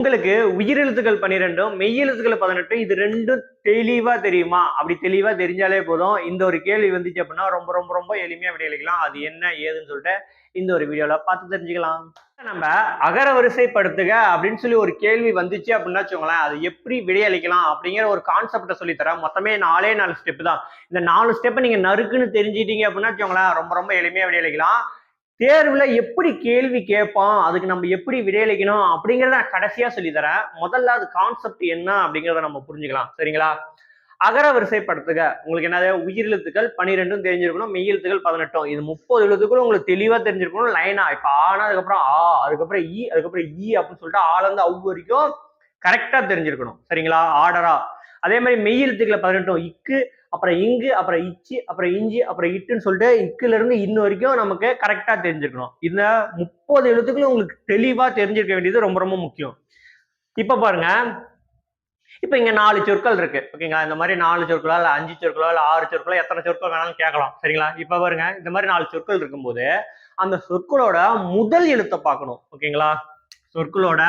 உங்களுக்கு உயிரெழுத்துக்கள் பன்னிரெண்டும் மெய்யெழுத்துக்கள் பதினெட்டும் இது ரெண்டும் தெளிவா தெரியுமா? அப்படி தெளிவா தெரிஞ்சாலே போதும். இந்த ஒரு கேள்வி வந்துச்சு அப்படின்னா ரொம்ப ரொம்ப ரொம்ப எளிமையா விடையளிக்கலாம் அது என்ன ஏதுன்னு சொல்லிட்டு இந்த ஒரு வீடியோல பார்த்து தெரிஞ்சுக்கலாம். நம்ம அகர வரிசைப்படுத்துக அப்படின்னு சொல்லி ஒரு கேள்வி வந்துச்சு அப்படின்னா வச்சுக்கோங்களேன் அது எப்படி விடையளிக்கலாம் அப்படிங்கிற ஒரு கான்செப்டை சொல்லி தரேன். மொத்தமே நாலே நாலு ஸ்டெப் தான். இந்த நாலு ஸ்டெப்பை நீங்க நறுக்குன்னு தெரிஞ்சிட்டீங்க அப்படின்னா வச்சுக்கோங்களேன் ரொம்ப ரொம்ப எளிமையா விடையளிக்கலாம் தேர்வில் எப்படி கேள்வி கேட்பான் அதுக்கு நம்ம எப்படி விடையளிக்கணும் அப்படிங்கிறத நான் கடைசியாக சொல்லித்தரேன் முதல்ல அது கான்செப்ட் என்ன அப்படிங்கிறத நம்ம புரிஞ்சுக்கலாம். சரிங்களா? அகர வரிசைப்படுத்துக. உங்களுக்கு என்னது? உயிரெழுத்துக்கள் பன்னிரெண்டும் தெரிஞ்சிருக்கணும் மெய்யெழுத்துக்கள் பதினெட்டும். இது முப்பது எழுத்துக்களும் உங்களுக்கு தெளிவாக தெரிஞ்சிருக்கணும் லைனா இப்போ ஆனா அதுக்கப்புறம் ஆ அதுக்கப்புறம் இ அதுக்கப்புறம் இ அப்படின்னு சொல்லிட்டு ஆல அவ்வரைக்கும் கரெக்டாக வரைக்கும் தெரிஞ்சிருக்கணும். சரிங்களா? ஆர்டரா அதே மாதிரி மெய் எழுத்துக்களை பதினெட்டும் இக்கு அப்புறம் இங்கு அப்புறம் இச்சி அப்புறம் இஞ்சி அப்புறம் இட்டுன்னு சொல்லிட்டு இக்குல இருந்து இன்ன வரைக்கும் நமக்கு கரெக்டா தெரிஞ்சிருக்கணும் இந்த முப்பது எழுத்துக்களும் உங்களுக்கு தெளிவா தெரிஞ்சிருக்க வேண்டியது ரொம்ப ரொம்ப முக்கியம். இப்ப பாருங்க. இப்ப இங்க நாலு சொற்கள் இருக்கு. ஓகேங்களா இந்த மாதிரி நாலு சொற்களோ இல்ல அஞ்சு சொற்களோ இல்ல ஆறு சொற்களோ எத்தனை சொற்கள் வேணாலும் கேட்கலாம். சரிங்களா? இப்ப பாருங்க. இந்த மாதிரி நாலு சொற்கள் இருக்கும்போது அந்த சொற்களோட முதல் எழுத்தை பார்க்கணும். ஓகேங்களா சொற்களோட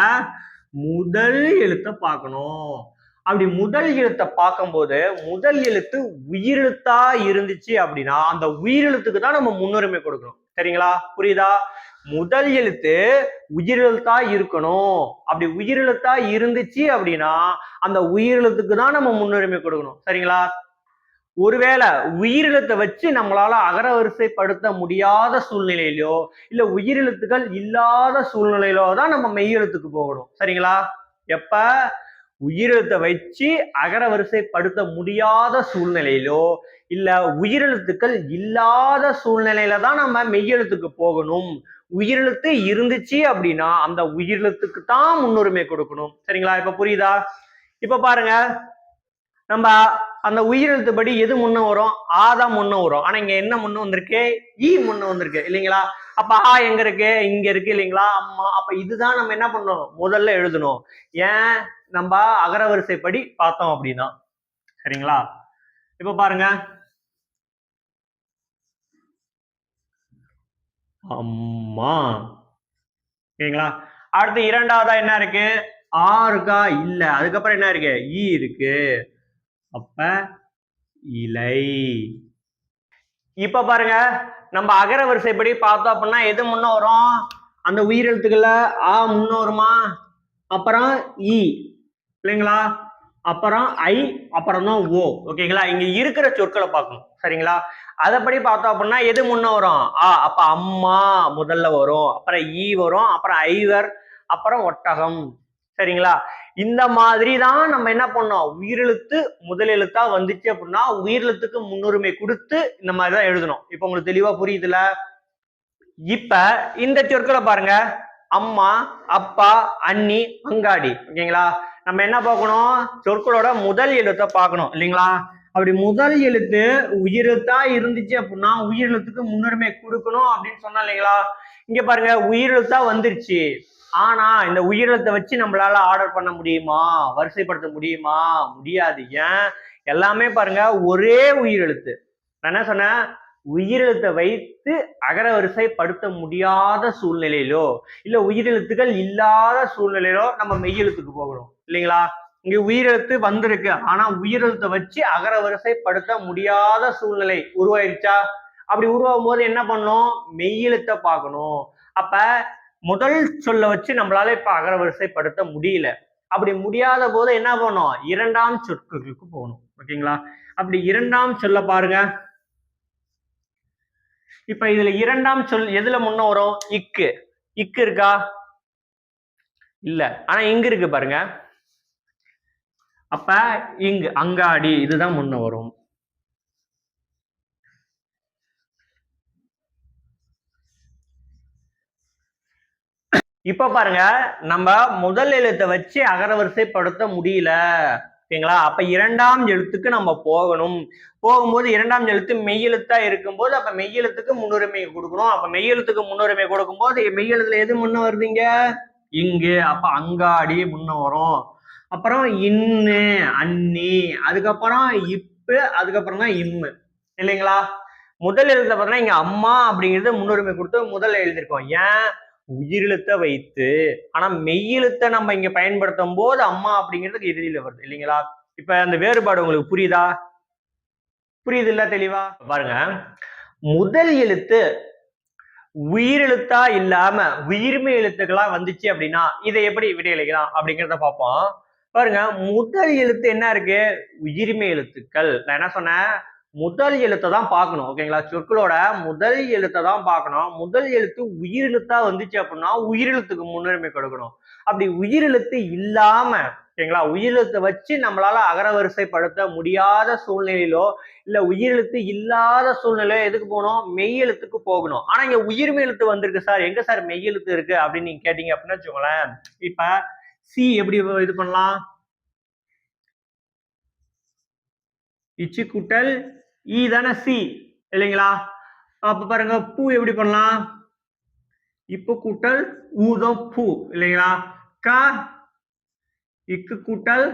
முதல் எழுத்தை பார்க்கணும். அப்படி முதல் எழுத்தை பார்க்கும்போது முதல் எழுத்து உயிரெழுத்தா இருந்துச்சு அப்படின்னா அந்த உயிரெழுத்துக்கு தான் நம்ம முன்னுரிமை கொடுக்கணும். சரிங்களா? புரியுதா? முதல் எழுத்து உயிரெழுத்தா இருக்கணும். அப்படி உயிரெழுத்தா இருந்துச்சு அப்படின்னா அந்த உயிரெழுத்துக்கு தான் நம்ம முன்னுரிமை கொடுக்கணும். சரிங்களா? ஒருவேளை உயிரெழுத்தை வச்சு நம்மளால அகரவரிசைப்படுத்த முடியாத சூழ்நிலையிலோ இல்ல உயிரெழுத்துக்கள் இல்லாத சூழ்நிலையிலோ தான் நம்ம மெய்யெழுத்துக்கு போகணும். சரிங்களா? எப்ப? உயிரெழுத்தை வச்சு அகர வரிசைப்படுத்த முடியாத சூழ்நிலையிலோ இல்ல உயிரெழுத்துக்கள் இல்லாத சூழ்நிலையில தான் நம்ம மெய்யெழுத்துக்கு போகணும். உயிரெழுத்து இருந்துச்சு அப்படின்னா அந்த உயிரெழுத்துக்கு தான் முன்னுரிமை கொடுக்கணும். சரிங்களா? இப்ப புரியுதா? இப்ப பாருங்க. நம்ம அந்த உயிரெழுத்து படி எது முன்ன வரும்? ஆ தான் முன்ன வரும். ஆனா இங்க என்ன முன்ன வந்திருக்கு? ஈ முன்ன வந்திருக்கு. இல்லைங்களா? அப்ப ஆ எங்க இருக்கு? இங்க இருக்கு இல்லைங்களா? அம்மா அப்ப இதுதான் நம்ம என்ன பண்ணணும்? முதல்ல எழுதணும். ஏன்? நம்ம அகரவரிசைப்படி பார்த்தோம் அப்படின்னா. சரிங்களா? இப்ப பாருங்க. அம்மா. ஓகேங்களா அடுத்து இரண்டாவதா என்ன இருக்கு? ஆ இருக்கா? இல்ல. அதுக்கப்புறம் என்ன இருக்கு? ஈ இருக்கு. அப்ப இலை. இப்ப பாருங்க. நம்ம அகர வரிசைப்படி பார்த்தோம் அப்படின்னா எது முன்ன வரும்? அந்த உயிரெழுத்துக்கள்ல ஆ முன்ன வருமா? அப்புறம் இ. இல்லைங்களா? அப்புறம் ஐ அப்புறம் தான் ஓ. ஓகேங்களா? இங்க இருக்கிற சொற்களை பார்க்கணும். சரிங்களா? அதைப்படி பார்த்தோம் அப்படின்னா எது முன்ன வரும்? ஆ அப்ப அம்மா முதல்ல வரும். அப்புறம் ஈ வரும். அப்புறம் ஐவர். அப்புறம் ஒட்டகம். சரிங்களா? இந்த மாதிரி தான் நம்ம என்ன பண்ணோம்? உயிரெழுத்து முதலெழுத்தா வந்துச்சு அப்படின்னா உயிரெழுத்துக்கு முன்னுரிமை கொடுத்து இந்த மாதிரி தான் எழுதணும். இப்போ உங்களுக்கு தெளிவா புரியுதுல? இப்ப இந்த சொற்களை பாருங்க. அம்மா அப்பா அண்ணி அங்காடி ஓகேங்களா? நம்ம என்ன பார்க்கணும்? சொற்களோட முதல் எழுத்தை பார்க்கணும். இல்லைங்களா? அப்படி முதல் எழுத்து உயிரெழுத்தா இருந்துச்சு அப்படின்னா உயிரெழுத்துக்கு முன்னுரிமை கொடுக்கணும் அப்படின்னு சொன்னா இல்லைங்களா? இங்க பாருங்க உயிரெழுத்தா வந்துருச்சு. ஆனா இந்த உயிரெழுத்தை வச்சு நம்மளால ஆர்டர் பண்ண முடியுமா? வரிசைப்படுத்த முடியுமா? முடியாது. ஏன்? எல்லாமே பாருங்க ஒரே உயிரெழுத்து. நான் என்ன சொன்னேன்? உயிரெழுத்தை வைத்து அகர வரிசைப்படுத்த முடியாத சூழ்நிலையிலோ இல்ல உயிரெழுத்துக்கள் இல்லாத சூழ்நிலையிலோ நம்ம மெய்யெழுத்துக்கு போகணும். இல்லைங்களா? இங்க உயிரெழுத்து வந்திருக்கு. ஆனா உயிரெழுத்தை வச்சு அகர வரிசைப்படுத்த முடியாத சூழ்நிலை உருவாயிருச்சா? அப்படி உருவாகும் போது என்ன பண்ணணும்? மெய்யெழுத்தை பார்க்கணும். அப்ப முதல் சொல்ல வச்சு நம்மளால இப்ப அகரவரிசைப்படுத்த முடியல. அப்படி முடியாத போது என்ன பண்ணும்? இரண்டாம் சொற்களுக்கு போகணும். ஓகேங்களா? அப்படி இரண்டாம் சொல்ல பாருங்க. இப்ப இதுல இரண்டாம் சொல் எதுல முன்ன வரும்? இக்கு. இக்கு இருக்கா? இல்ல. ஆனா இங்க இருக்கு பாருங்க. அப்ப இங்கு அங்காடி இதுதான் முன்ன வரும். இப்ப பாருங்க நம்ம முதல் எழுத்தை வச்சு அகரவரிசைப்படுத்த முடியல. ஓகேங்களா? அப்ப இரண்டாம் எழுத்துக்கு நம்ம போகணும். போகும்போது இரண்டாம் எழுத்து மெய்யெழுத்தா இருக்கும்போது அப்ப மெய்யெழுத்துக்கு முன்னுரிமை கொடுக்கணும். அப்ப மெய்யெழுத்துக்கு முன்னுரிமை கொடுக்கும்போது மெய்யெழுத்துல எது முன்ன வருதுங்க? இங்கு. அப்ப அங்காடி முன்ன வரும். அப்புறம் இன்னு அன்னி அதுக்கப்புறம் இப்பு அதுக்கப்புறம் தான் இம்மு. இல்லைங்களா? முதல் எழுத்துல பார்த்தோம்னா இங்க அம்மா அப்படிங்கிறது முன்னுரிமை கொடுத்து முதல்ல எழுதியிருக்கோம். ஏன்? உயிரெழுத்தை வைத்து ஆனா மெய்யெழுத்தை நம்ம இங்க பயன்படுத்தும் போது அம்மா அப்படிங்கிறதுக்கு இறுதியில வருது இல்லைங்களா? இப்ப அந்த வேறுபாடு உங்களுக்கு புரியுதா? புரியுது இல்ல தெளிவா? பாருங்க. முதல் எழுத்து உயிரெழுத்தா இல்லாம உயிர்மை எழுத்துக்களா வந்துச்சு அப்படின்னா இதை எப்படி விடையளிக்கலாம் அப்படிங்கிறத பார்ப்போம். பாருங்க முதல் எழுத்து என்ன இருக்கு? உயிர்மை எழுத்துக்கள். நான் என்ன சொன்னேன்? முதல் எழுத்தை தான் பார்க்கணும் ஓகேங்களா சொற்களோட முதல் எழுத்தை தான் பார்க்கணும். முதல் எழுத்து உயிரெழுத்தா வந்துச்சு அப்படின்னா உயிரெழுத்துக்கு முன்னுரிமை கொடுக்கணும். அப்படி உயிரெழுத்து இல்லாம ஓகேங்களா உயிரெழுத்தை வச்சு நம்மளால அகரவரிசைப்படுத்த முடியாத சூழ்நிலையிலோ இல்ல உயிரெழுத்து இல்லாத சூழ்நிலையோ எதுக்கு போகணும்? மெய்யெழுத்துக்கு போகணும். ஆனா இங்க உயிர்மை எழுத்து வந்திருக்கு சார். எங்க சார் மெய்யெழுத்து இருக்கு அப்படின்னு நீங்க கேட்டீங்க அப்படின்னு வச்சுக்கோங்களேன். இப்ப சி எப்படி இது பண்ணலாம்? இச்சு கூட்டல் இ தானே சி இல்லைங்களா? அப்ப பாருங்க பூ எப்படி பண்ணலாம்? இப்போ கூட்டல் ஊதம் பூ இல்லைங்களா? க இக்கு கூட்டல்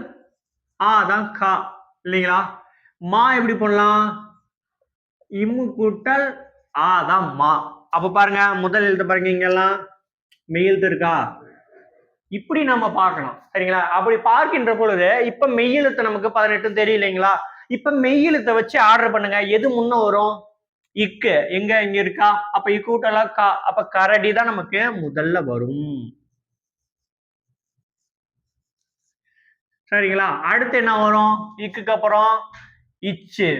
ஆ தான் கா இல்லைங்களா? மா எப்படி பண்ணலாம்? இம்மு கூட்டல் ஆ தான் மா. அப்ப பாருங்க முதல் எழுத்து பாருங்க இங்கெல்லாம் மெய் இருக்கா? இப்படி நம்ம பார்க்கணும் சரிங்களா? அப்படி பார்க்கின்ற பொழுது இப்ப மெய்யெழுத்து நமக்கு பதினெட்டு தெரியலைங்களா இப்ப மெய்யெழுத்தை வச்சு ஆர்டர் பண்ணுங்க. எது முன்ன வரும்? இக்கு. எங்க? இங்க இருக்கா? அப்ப இக்கு கா. அப்ப கரடி தான் நமக்கு முதல்ல வரும். சரிங்களா? அடுத்து என்ன வரும்? இக்குக்கு அப்புறம் இச்சு.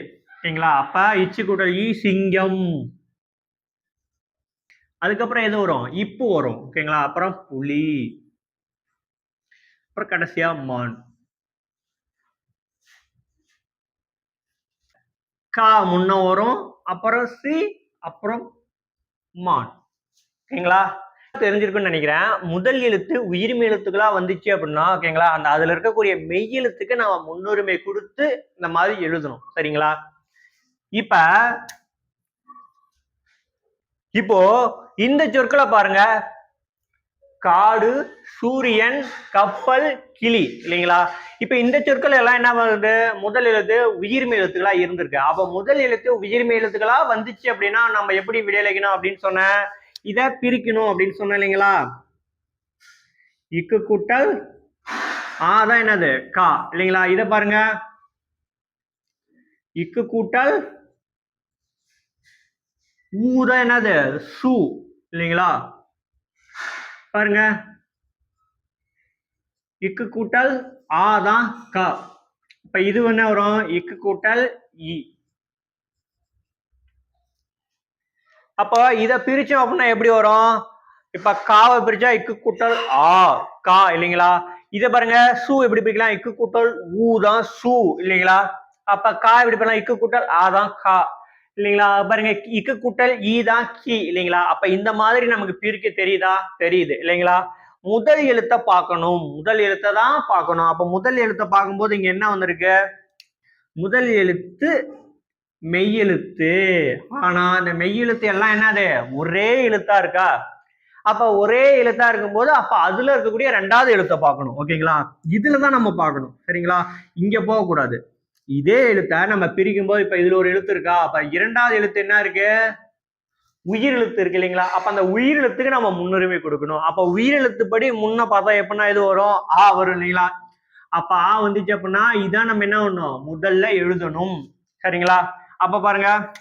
சரிங்களா? அப்ப இச்சு கூட்டல் ஈ சிங்கம். அதுக்கப்புறம் எது வரும்? இப்பு வரும். ஓகேங்களா? அப்புறம் புலி. அப்புறம் கடைசியா மான் கா முன்ன வரும் அப்புறம் சி அப்புறம் மான். ஓகேங்களா? தெரிஞ்சிருக்குன்னு நினைக்கிறேன். முதல் எழுத்து உயிர்மை எழுத்துக்களா வந்துச்சு அப்படின்னா ஓகேங்களா அந்த அதுல இருக்கக்கூடிய மெய் எழுத்துக்கு நம்ம முன்னுரிமை கொடுத்து இந்த மாதிரி எழுதணும். சரிங்களா? இப்ப இப்போ இந்த சொற்களை பாருங்க. காடு சூரியன் கப்பல் கிளி இல்லைங்களா? இப்ப இந்த சொற்கள் எல்லாம் என்ன வருது முதல் எழுத்து உயிர்மை எழுத்துக்களா இருந்திருக்கு. அப்ப முதல் எழுத்து உயிர்மை எழுத்துக்களா வந்துச்சு அப்படின்னா நம்ம எப்படி விடையளிக்கணும் அப்படின்னு சொன்ன? இத பிரிக்கணும் அப்படின்னு சொன்ன இல்லைங்களா? இக்கு கூட்டல் ஆதான் என்னது? கா இல்லைங்களா? இத பாருங்க. இக்கு கூட்டல் ஊதான் தான் என்னது? சு இல்லைங்களா? பாருங்க. இக்கு கூட்டல் ஆ தான் க. இப்ப இது என்ன வரும்? இக்கு கூட்டல் இ. அப்போ இத பிரிச்சோம் அப்படின்னா எப்படி வரும்? இப்ப காவை பிரிச்சா இக்கு கூட்டல் ஆ கா இல்லைங்களா? இதை பாருங்க சு எப்படி பிரிக்கலாம்? இக்கு கூட்டல் ஊ தான் சு இல்லைங்களா? அப்ப கா எப்படி பண்ணலாம் இக்கு கூட்டல் ஆ தான் கா. இல்லைங்களா? பாருங்க இக்கு கூட்டல் ஈ தான் கி இல்லைங்களா? அப்ப இந்த மாதிரி நமக்கு பிரிக்க தெரியுதா? தெரியுது இல்லைங்களா? முதல் எழுத்தை பார்க்கணும். முதல் எழுத்தை தான் பார்க்கணும். அப்ப முதல் எழுத்தை பார்க்கும்போது இங்க என்ன வந்திருக்கு? முதல் எழுத்து மெய்யெழுத்து ஆனா அந்த மெய்யெழுத்து எல்லாம் என்னது? ஒரே எழுத்தா இருக்கா? அப்ப ஒரே எழுத்தா இருக்கும்போது அப்ப அதுல இருக்கக்கூடிய ரெண்டாவது எழுத்தை பார்க்கணும். ஓகேங்களா? இதுலதான் நம்ம பார்க்கணும். சரிங்களா? இங்க போக கூடாது இதே எழுத்தை நம்ம பிரிக்கும் போது இப்ப இதுல ஒரு எழுத்து இருக்கா? அப்ப இரண்டாவது எழுத்து என்ன இருக்கு? உயிர் எழுத்து இருக்கு இல்லைங்களா? அப்ப அந்த உயிர் எழுத்துக்கு நம்ம முன்னுரிமை கொடுக்கணும். அப்ப உயிர் எழுத்துப்படி முன்ன பார்த்தா எப்படின்னா இது வரும்? ஆ வரும் இல்லைங்களா? அப்ப ஆ வந்துச்சு அப்படின்னா இதான் நம்ம என்ன பண்ணணும்? முதல்ல எழுதணும். சரிங்களா? அப்ப பாருங்க.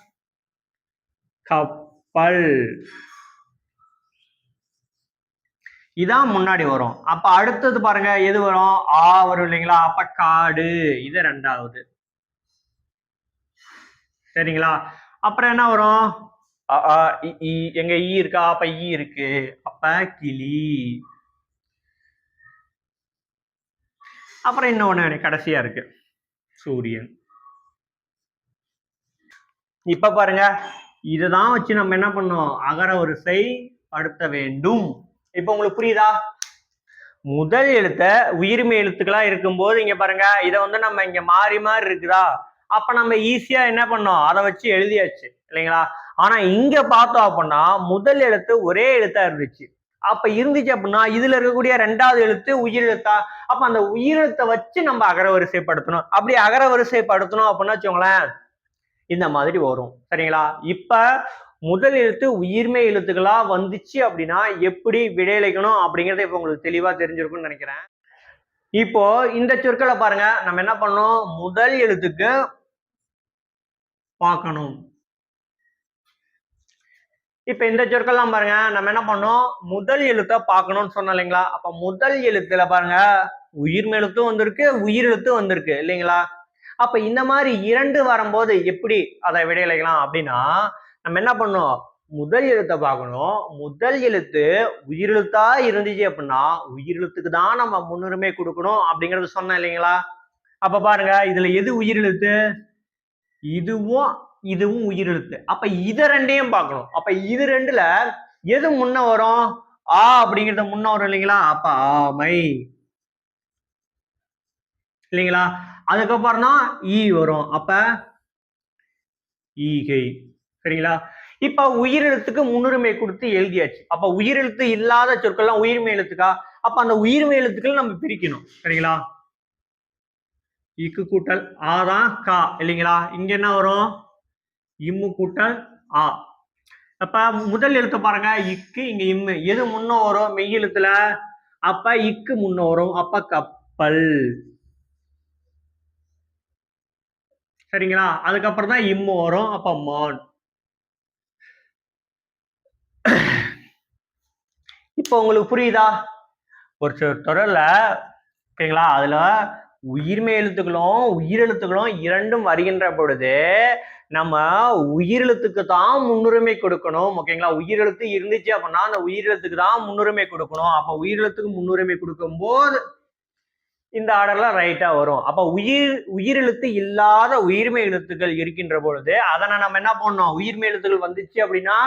கப்பல். இதான் முன்னாடி வரும். அப்ப அடுத்தது பாருங்க எது வரும்? ஆ வரும் இல்லைங்களா? அப்ப காடு. இது ரெண்டாவது. சரிங்களா? அப்புறம் என்ன வரும்? எங்க ஈ இருக்கா? அப்ப ஈ இருக்கு. அப்ப கிளி. அப்புறம் இன்னொன்னு கடைசியா இருக்கு. சூரியன். இப்ப பாருங்க. இதுதான் வச்சு நம்ம என்ன பண்ணோம் அகர வரிசை படுத்த வேண்டும். இப்ப உங்களுக்கு புரியுதா? முதல் எழுத்த உயிர்மை எழுத்துக்களா இருக்கும்போது இங்க பாருங்க. இதை வந்து நம்ம இங்க மாறி மாறி இருக்குதா? அப்ப நம்ம ஈஸியா என்ன பண்ணோம்? அதை வச்சு எழுதியாச்சு இல்லைங்களா? ஆனா இங்க பார்த்தோம் அப்படின்னா முதல் எழுத்து ஒரே எழுத்தா இருந்துச்சு. அப்ப இருந்துச்சு அப்படின்னா இதுல இருக்கக்கூடிய ரெண்டாவது எழுத்து உயிரெழுத்தா? அப்ப அந்த உயிரெழுத்தை வச்சு நம்ம அகரவரிசைப்படுத்தணும். அப்படி அகரவரிசைப்படுத்தணும் அப்படின்னா வச்சுக்கோங்களேன் இந்த மாதிரி வரும். சரிங்களா? இப்ப முதல் எழுத்து உயிர்மை எழுத்துக்களா வந்துச்சு அப்படின்னா எப்படி விடையளிக்கணும் அப்படிங்கறத இப்ப உங்களுக்கு தெளிவா தெரிஞ்சிருக்கும்னு நினைக்கிறேன். இப்போ இந்த சொற்களை பாருங்க. நம்ம என்ன பண்ணோம்? முதல் எழுத்துக்கு பார்க்கணும். இப்ப இந்த சொற்கள்லாம் பாருங்க நம்ம என்ன பண்ணோம்? முதல் எழுத்தை பார்க்கணும்னு சொன்னோம் இல்லைங்களா? அப்ப முதல் எழுத்துல பாருங்க உயிர் எழுத்தும் வந்திருக்கு உயிர் எழுத்தும் வந்திருக்கு இல்லைங்களா? அப்ப இந்த மாதிரி இரண்டு வரும்போது எப்படி அதை விடையளிக்கலாம் அப்படின்னா நம்ம என்ன பண்ணோம்? முதல் எழுத்தை பார்க்கணும். முதல் எழுத்து உயிரெழுத்தா இருந்துச்சு அப்படின்னா உயிரெழுத்துக்கு தான் நம்ம முன்னுரிமை கொடுக்கணும் அப்படிங்கறது சொன்னேன் இல்லைங்களா? அப்ப பாருங்க இதுல எது உயிரெழுத்து இதுவும் இதுவும் உயிரெழுத்து. அப்ப இத ரெண்டையும் பார்க்கணும். அப்ப இது ரெண்டுல எது முன்ன வரும்? ஆ அப்படிங்கறது முன்ன வரும் இல்லைங்களா? அப்ப ஆமை. இல்லைங்களா? அதுக்கப்புறம் தான் ஈ வரும். அப்ப ஈகை. சரிங்களா? இப்ப உயிரெழுத்துக்கு முன்னுரிமை கொடுத்து எழுதியாச்சு. அப்ப உயிரெழுத்து இல்லாத சொற்கள்லாம் உயிர்மை எழுத்துக்கா? அப்ப அந்த உயிர்மை எழுத்துக்கள் நம்ம பிரிக்கணும். சரிங்களா? இக்கு கூட்டல் ஆ தான் கா இல்லைங்களா? இங்க என்ன வரும்? இம்மு கூட்டல் ஆ. அப்ப முதல் எழுத்து பாருங்க இக்கு இங்க இம்மு. எது முன்ன வரும்? மெய் எழுத்துல. அப்ப இக்கு முன்ன வரும். அப்ப கப்பல். சரிங்களா? அதுக்கப்புறம் தான் இம்மு வரும். அப்ப மான். இப்போ உங்களுக்கு புரியுதா? ஒரு தொடரில் ஓகேங்களா? அதுல உயிர்மை எழுத்துக்களும் உயிரெழுத்துக்களும் இரண்டும் வருகின்ற பொழுது நம்ம உயிரெழுத்துக்கு தான் முன்னுரிமை கொடுக்கணும் ஓகேங்களா உயிரெழுத்து இருந்துச்சு அப்படின்னா அந்த உயிரெழுத்துக்கு தான் முன்னுரிமை கொடுக்கணும். அப்ப உயிரெழுத்துக்கு முன்னுரிமை கொடுக்கும் போது இந்த ஆர்டர்ல ரைட்டா வரும். அப்ப உயிர் உயிரெழுத்து இல்லாத உயிர்மை எழுத்துக்கள் இருக்கின்ற பொழுது அதனை நம்ம என்ன பண்ணோம் உயிர்மை எழுத்துக்கள் வந்துச்சு அப்படின்னா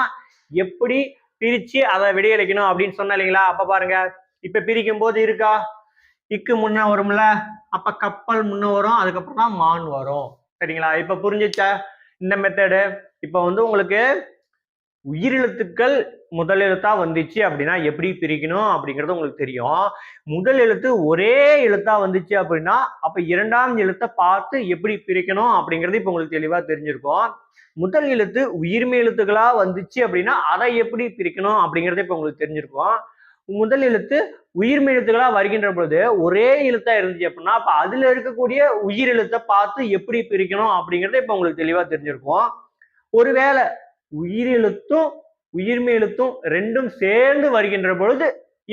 எப்படி பிரிச்சு அதை விடையளிக்கணும் அப்படின்னு சொன்ன இல்லைங்களா? அப்ப பாருங்க இப்ப பிரிக்கும் போது இருக்கா? இக்கு முன்ன வரும்ல? அப்ப கப்பல் முன்ன வரும் அதுக்கப்புறம் தான் மான் வரும். சரிங்களா? இப்ப புரிஞ்சுச்சா? இந்த மெத்தடு இப்ப வந்து உங்களுக்கு உயிரெழுத்துக்கள் முதல் எழுத்தா வந்துச்சு அப்படின்னா எப்படி பிரிக்கணும் அப்படிங்கிறது உங்களுக்கு தெரியும். முதல் எழுத்து ஒரே எழுத்தா வந்துச்சு அப்படின்னா அப்ப இரண்டாம் எழுத்தை பார்த்து எப்படி பிரிக்கணும் அப்படிங்கிறது இப்ப உங்களுக்கு தெளிவா தெரிஞ்சிருக்கும். முதல் எழுத்து உயிர்மை எழுத்துக்களா வந்துச்சு அப்படின்னா அதை எப்படி பிரிக்கணும் அப்படிங்கிறது இப்ப உங்களுக்கு தெரிஞ்சிருக்கும். முதல் எழுத்து உயிர் எழுத்துக்களா வருகின்ற பொழுது ஒரே எழுத்தா இருந்துச்சு அப்படின்னா அப்ப அதுல இருக்கக்கூடிய உயிர் எழுத்தை பார்த்து எப்படி பிரிக்கணும் அப்படிங்கறது இப்ப உங்களுக்கு தெளிவா தெரிஞ்சிருக்கும். ஒருவேளை உயிரெழுத்தும் உயிர்மை எழுத்தும் ரெண்டும் சேர்ந்து வருகின்ற பொழுது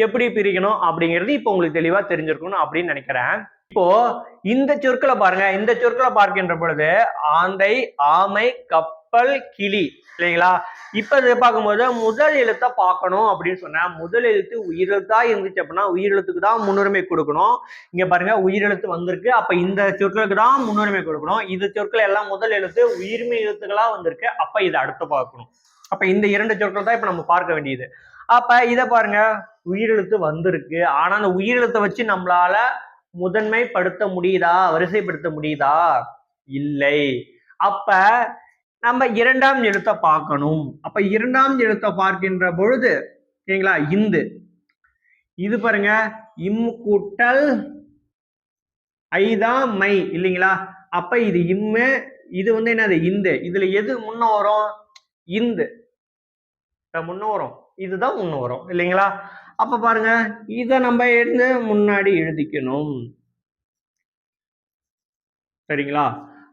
எப்படி பிரிக்கணும் அப்படிங்கிறது இப்போ உங்களுக்கு தெளிவா தெரிஞ்சிருக்கணும் அப்படின்னு நினைக்கிறேன். இப்போ இந்த சொற்களை பாருங்க. இந்த சொற்களை பார்க்கின்ற பொழுது ஆந்தை ஆமை கப் கப்பல் கிளி இல்லைங்களா? இப்ப இதை பார்க்கும்போது முதல் எழுத்தை பார்க்கணும் அப்படின்னு சொன்னா முதல் எழுத்து உயிரெழுத்தா இருந்துச்சு அப்படின்னா உயிரெழுத்துக்கு தான் முன்னுரிமை கொடுக்கணும். இங்க பாருங்க உயிரெழுத்து வந்திருக்கு. அப்ப இந்த சொற்களுக்கு தான் முன்னுரிமை கொடுக்கணும். இந்த சொற்கள் எல்லாம் முதல் எழுத்து உயிர்மை எழுத்துக்களா வந்திருக்கு. அப்ப இதை அடுத்து பார்க்கணும். அப்ப இந்த இரண்டு சொற்கள் தான் இப்ப நம்ம பார்க்க வேண்டியது. அப்ப இதை பாருங்க உயிரெழுத்து வந்திருக்கு. ஆனா அந்த உயிரெழுத்தை வச்சு நம்மளால முதன்மைப்படுத்த முடியுதா? வரிசைப்படுத்த முடியுதா? இல்லை. அப்ப நம்ம இரண்டாம் எழுத்தை பார்க்கணும். அப்ப இரண்டாம் எழுத்தை பார்க்கின்ற பொழுது சரிங்களா? இந்து. இது பாருங்க இம் கூட்டல் ஐதான் மை இல்லைங்களா? அப்ப இது இம்மு இது வந்து என்னது? இந்து. இதுல எது முன்ன வரும்? இந்து. முன்ன வரும். இதுதான் முன்ன வரும் இல்லைங்களா? அப்ப பாருங்க இதை நம்ம எடுத்து முன்னாடி எழுதிக்கணும்? சரிங்களா?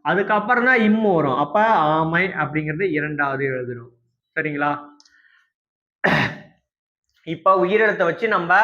அதுக்கப்புறம் தான் இம்மு வரும். அப்ப ஆமை அப்படிங்கிறது இரண்டாவது எழுதணும். சரிங்களா? இப்ப உயிரெழுத்தை வச்சு நம்ம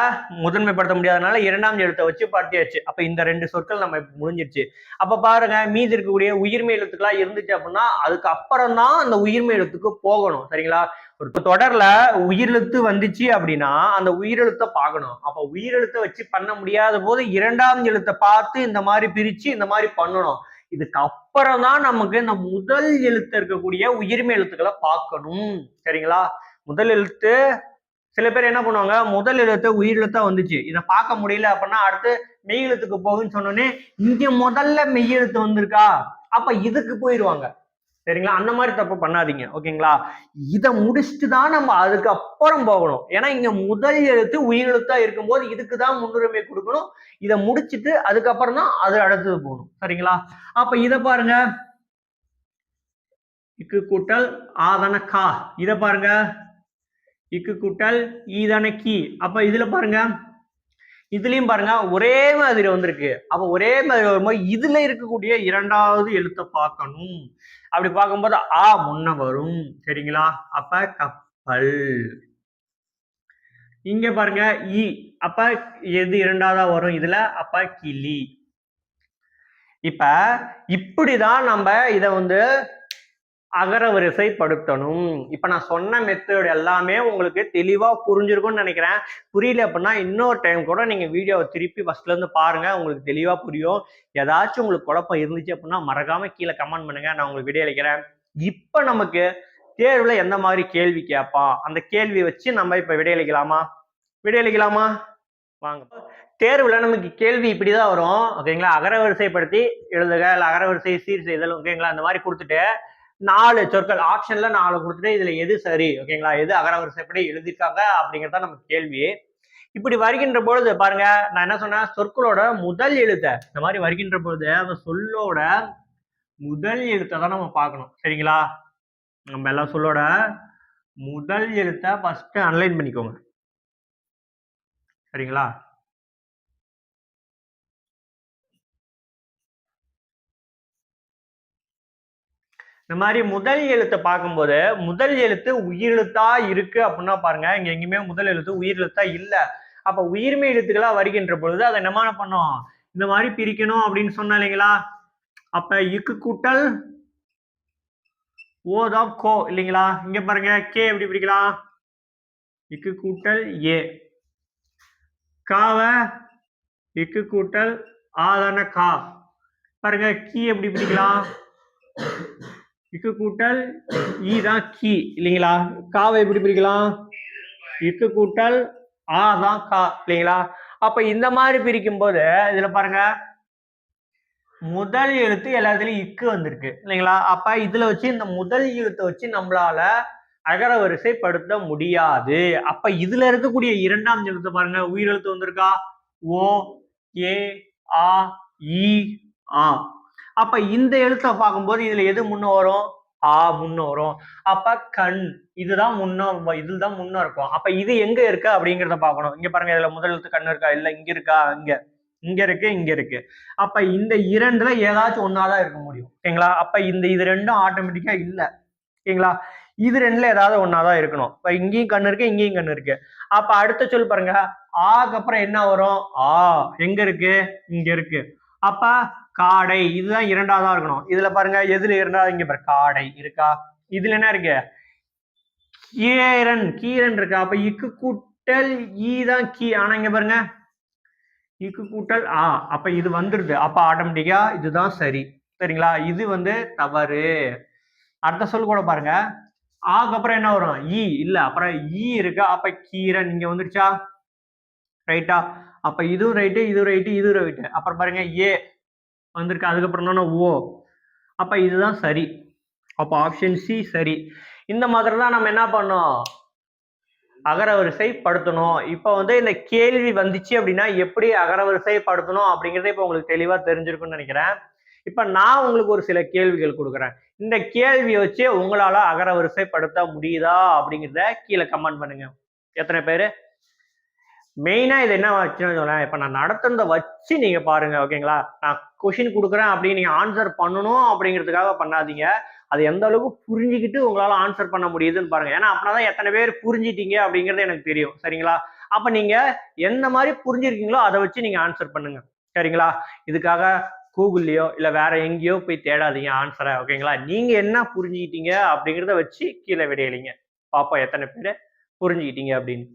முதன்மைப்படுத்த முடியாதனால இரண்டாம் எழுத்தை வச்சு படுத்தியாச்சு. அப்ப இந்த ரெண்டு சொற்கள் நம்ம முடிஞ்சிருச்சு. அப்ப பாருங்க மீதி இருக்கக்கூடிய உயிர்மை எழுத்துக்களா இருந்துச்சு அப்படின்னா அதுக்கு அப்புறம் தான் அந்த உயிர்மை எழுத்துக்கு போகணும். சரிங்களா? ஒரு தொடர்ல உயிரெழுத்து வந்துச்சு அப்படின்னா அந்த உயிரெழுத்தை பார்க்கணும். அப்ப உயிரெழுத்தை வச்சு பண்ண முடியாத போது இரண்டாம் எழுத்தை பார்த்து இந்த மாதிரி பிரிச்சு இந்த மாதிரி பண்ணணும். இதுக்கு அப்புறம் தான் நமக்கு இந்த முதல் எழுத்து இருக்கக்கூடிய உயிர்மை எழுத்துக்களை பார்க்கணும். சரிங்களா? முதல் எழுத்து சில பேர் என்ன பண்ணுவாங்க முதல் எழுத்து உயிர் எழுத்தா வந்துச்சு. இதை பார்க்க முடியல அப்படின்னா அடுத்து மெய் எழுத்துக்கு போகுன்னு சொன்னோன்னே இங்க முதல்ல மெய் எழுத்து வந்திருக்கா? அப்ப இதுக்கு போயிடுவாங்க சரிங்களா? அந்த மாதிரி தப்பு பண்ணாதீங்க. ஓகேங்களா? இதை முடிச்சுட்டு தான் நம்ம அதுக்கப்புறம் போகணும். ஏன்னா இங்க முதல் எழுத்து உயிரெழுத்தா இருக்கும்போது இதுக்கு தான் முன்னுரிமை கொடுக்கணும். இதை முடிச்சிட்டு அதுக்கப்புறம் தான் அது அடுத்தது போகணும். சரிங்களா? அப்ப இதை பாருங்க. இக்கு கூட்டல் ஆதன கா இதை பாருங்க. இக்கு கூட்டல் ஈதான கி அப்ப இதுல பாருங்க. இதுலயும் பாருங்க ஒரே மாதிரி வந்திருக்கு. அப்ப ஒரே மாதிரி வரும்போது இதுல இருக்கக்கூடிய இரண்டாவது எழுத்தை பார்க்கணும். அப்படி பார்க்கும்போது ஆ முன்ன வரும். சரிங்களா? அப்ப கப்பல். இங்க பாருங்க இ அப்ப எது இரண்டாவதா வரும் இதுல? அப்ப கிளி. இப்ப இப்படிதான் நம்ம இதை வந்து அகரவரிசைப்படுத்தணும் இப்ப நான் சொன்ன மெத்தட் எல்லாமே உங்களுக்கு தெளிவா புரிஞ்சிருக்கும்னு நினைக்கிறேன். புரியல அப்படின்னா இன்னொரு டைம் கூட நீங்க வீடியோவை திருப்பி ஃபர்ஸ்ட்ல இருந்து பாருங்க. உங்களுக்கு தெளிவா புரியும். ஏதாச்சும் உங்களுக்கு குழப்பம் இருந்துச்சு அப்படின்னா மறக்காம கீழே கமெண்ட் பண்ணுங்க. நான் உங்களுக்கு வீடியோ அளிக்கிறேன். இப்ப நமக்கு தேர்வுல எந்த மாதிரி கேள்வி கேட்பான் அந்த கேள்வி வச்சு நம்ம இப்ப விடையளிக்கலாமா விடையளிக்கலாமா வாங்க. தேர்வுல நமக்கு கேள்வி இப்படிதான் வரும். ஓகேங்களா? அகரவரிசைப்படுத்தி எழுதுக. இல்ல அகரவரிசை சீர் செய்தல். ஓகேங்களா? அந்த மாதிரி கொடுத்துட்டு நாலு சொற்கள். ஆப்ஷன்ல நாலு கொடுத்துட்டு இதுல எது சரி? ஓகேங்களா எது அகரவரிசைப்படி எழுதியிருக்காங்க அப்படிங்கிறத நம்ம கேள்வி. இப்படி வருகின்ற பொழுது பாருங்க நான் என்ன சொன்னேன்? சொற்களோட முதல் எழுத்தை. இந்த மாதிரி வருகின்ற பொழுது அந்த சொல்லோட முதல் எழுத்தை தான் நம்ம பார்க்கணும். சரிங்களா? நம்ம எல்லாம் சொல்லோட முதல் எழுத்தை ஃபர்ஸ்ட் அன்லைன் பண்ணிக்கோங்க. சரிங்களா? இந்த மாதிரி முதல் எழுத்தை பார்க்கும்போது முதல் எழுத்து உயிரெழுத்தா இருக்கு அப்படின்னா பாருங்க இங்க எங்கேயுமே முதல் எழுத்து உயிரெழுத்தா இல்ல. அப்ப உயிர்மை எழுத்துக்களா வருகின்ற பொழுது அதை என்னமான பண்ணோம்? இந்த மாதிரி பிரிக்கணும் அப்படின்னு சொன்ன இல்லைங்களா? அப்ப இக்கு கூட்டல் ஓதா கோ இல்லைங்களா? இங்க பாருங்க கே எப்படி பிரிக்கலாம்? இக்கு கூட்டல் ஏ. காவ இக்கு கூட்டல் ஆதான கா. பாருங்க கீ எப்படி பிடிக்கலாம் இக்கு கூட்டல் ஈ தான் கி இல்லைங்களா? காவை எப்படி பிரிக்கலாம்? இக்கு கூட்டல் ஆ தான் கா இல்லைங்களா? அப்ப இந்த மாதிரி பிரிக்கும் போது இதுல பாருங்க முதல் எழுத்து எல்லாத்துலயும் இக்கு வந்திருக்கு இல்லைங்களா? அப்ப இதுல வச்சு இந்த முதல் எழுத்தை வச்சு நம்மளால அகர வரிசைப்படுத்த முடியாது. அப்ப இதுல இருக்கக்கூடிய இரண்டாம் எழுத்து பாருங்க உயிரெழுத்து வந்திருக்கா? ஓ ஏ ஆ இ ஆ. அப்ப இந்த எழுத்தை பார்க்கும்போது இதுல எது முன்ன வரும்? ஆ முன்ன வரும். அப்ப கண் இதுதான் முன்ன இதுதான் முன்ன இருக்கும். அப்ப இது எங்க இருக்கு அப்படிங்கிறத பார்க்கணும். இங்க பாருங்க இதுல முதல் எழுத்து கண் இருக்கா? இல்ல இங்க இருக்கா? அங்க இங்க இருக்கு இங்க இருக்கு. அப்ப இந்த இரண்டுல ஏதாச்சும் ஒன்னாதான் இருக்க முடியும். ஓகேங்களா? அப்ப இந்த இது ரெண்டும் ஆட்டோமேட்டிக்கா இல்ல. ஓகேங்களா? இது ரெண்டுல ஏதாவது ஒன்னாதான் இருக்கணும். இப்ப இங்கேயும் கண்ணு இருக்கு இங்கேயும் கண்ணு இருக்கு. அப்ப அடுத்த சொல் பாருங்க. ஆக்கு அப்புறம் என்ன வரும்? ஆ. எங்க இருக்கு? இங்க இருக்கு. அப்ப காடை. இதுதான் இரண்டாவதா இருக்கணும். இதுல பாருங்க எதுல இரண்டாவது இங்க பாரு காடை இருக்கா? இதுல என்ன இருக்கு? கீரன். கீரன் இருக்கா? அப்ப இக்கு கூட்டல் ஈ தான் கீ. ஆனா இங்க பாருங்க இக்கு கூட்டல் ஆ. அப்ப இது வந்துருது. அப்ப ஆட்டோமேட்டிக்கா இதுதான் சரி. சரிங்களா? இது வந்து தவறு. அடுத்த சொல் கூட பாருங்க. ஆக்கு அப்புறம் என்ன வரும்? ஈ. இல்ல அப்புறம் ஈ இருக்கா. அப்ப கீரன் இங்க வந்துருச்சா? ரைட்டா அப்ப இதுவும் ரைட்டு இதுவும் ரைட்டு இதுவும் ரைட்டு அப்புறம் பாருங்க ஏ. வந்திருக்கு. அதுக்கப்புறம் தானே ஓ அப்போ இதுதான் சரி. அப்போ ஆப்ஷன் சி சரி. இந்த மாதிரி தான் நம்ம என்ன பண்ணோம்? அகரவரிசை படுத்தணும். இப்போ வந்து இந்த கேள்வி வந்துச்சு அப்படின்னா எப்படி அகரவரிசை படுத்தணும் அப்படிங்கிறத இப்போ உங்களுக்கு தெளிவாக தெரிஞ்சிருக்குன்னு நினைக்கிறேன். இப்போ நான் உங்களுக்கு ஒரு சில கேள்விகள் கொடுக்குறேன். இந்த கேள்வியை வச்சு உங்களால் அகரவரிசை படுத்த முடியுதா அப்படிங்கிறத கீழே கமெண்ட் பண்ணுங்க. எத்தனை பேர்? மெயினாக இது என்ன வச்சுன்னு சொல்லேன் இப்போ நான் நடத்துனதை வச்சு நீங்கள் பாருங்கள் ஓகேங்களா நான் கொஷின் கொடுக்குறேன் அப்படின்னு நீங்கள் ஆன்சர் பண்ணணும் அப்படிங்கிறதுக்காக பண்ணாதீங்க. அது எந்த அளவுக்கு புரிஞ்சுக்கிட்டு உங்களால் ஆன்சர் பண்ண முடியுதுன்னு பாருங்கள் ஏன்னா அப்படின்னா எத்தனை பேர் புரிஞ்சிட்டீங்க அப்படிங்கிறது எனக்கு தெரியும். சரிங்களா? அப்போ நீங்கள் எந்த மாதிரி புரிஞ்சிருக்கீங்களோ அதை வச்சு நீங்கள் ஆன்சர் பண்ணுங்க. சரிங்களா? இதுக்காக கூகுள்லையோ இல்லை வேற எங்கேயோ போய் தேடாதீங்க ஆன்சரை ஓகேங்களா நீங்கள் என்ன புரிஞ்சுக்கிட்டீங்க அப்படிங்கிறத வச்சு கீழே விடையிலிங்க பாப்பா எத்தனை பேர் புரிஞ்சுக்கிட்டீங்க அப்படின்னு.